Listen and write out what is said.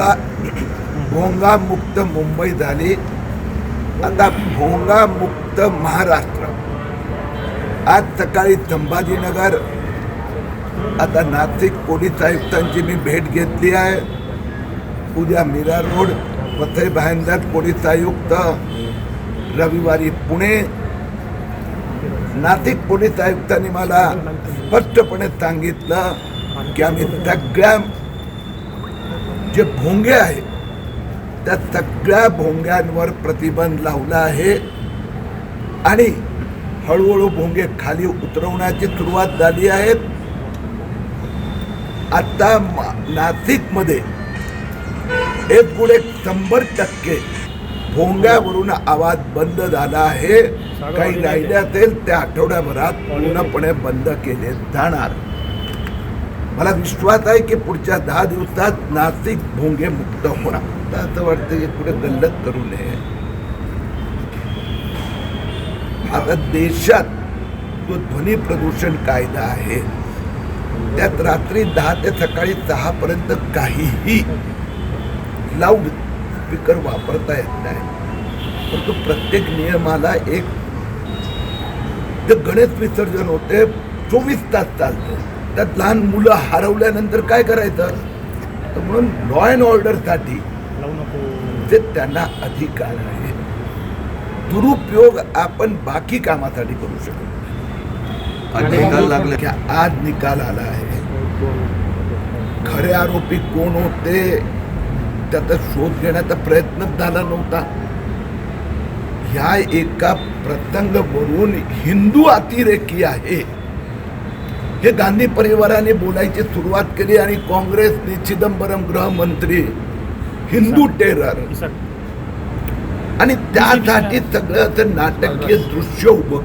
भोंगा भोंगा मुक्त मुंबई झाली. आता भोंगा मुक्त महाराष्ट्र. आज सकाळी संभाजीनगर. आता नाशिक पोलीस आयुक्तांची मी भेट घेतली आहे. उद्या मीरा रोड वसई भायंदर पोलीस आयुक्त रविवारी पुणे. नाशिक पोलीस आयुक्तांनी मला स्पष्टपणे सांगितलं की आम्ही सगळ्या जे भोंगे आहेत त्या सगळ्या भोंग्यांवर प्रतिबंध लावला आहे. आणि हळूहळू भोंगे खाली उतरवण्याची सुरुवात झाली आहे. आता नाशिकमध्ये एक गुणे शंभर टक्के भोंग्यावरून आवाज बंद झाला आहे. काही राहिले असेल त्या आठवड्याभरात पूर्णपणे बंद केले जाणार. मला विश्वास आहे की पुढच्या दहा दिवसात नाशिक भोंगे मुक्त होणार. असं वाटतं की पुढे गल्लत करू नये. आता देशात जो ध्वनी प्रदूषण कायदा आहे त्यात रात्री दहा ते सकाळी सहा पर्यंत काहीही लाऊड स्पीकर वापरता येत नाही. परंतु प्रत्येक नियमाला एक जे गणेश विसर्जन होते चोवीस तास चालतं. त्यात लहान मुलं हरवल्यानंतर काय करायचं? तर म्हणून लॉ अँड ऑर्डरसाठी ते त्यांना अधिकार आहे दुरुपयोग आपण बाकी कामासाठी करू शकतो आज निकाल लागला. की आज निकाल आला आहे. खरे आरोपी कोण होते? त्याचा शोध घेण्याचा प्रयत्नच झाला नव्हता. ह्या एका प्रसंगवरून हिंदू अतिरेकी आहे. हे गांधी परिवाराने बोलायची सुरुवात केली आणि काँग्रेसने चिदंबरम गृहमंत्री हिंदू टेरर. आणि त्यासाठी सगळं असं नाटकीय दृश्य उभं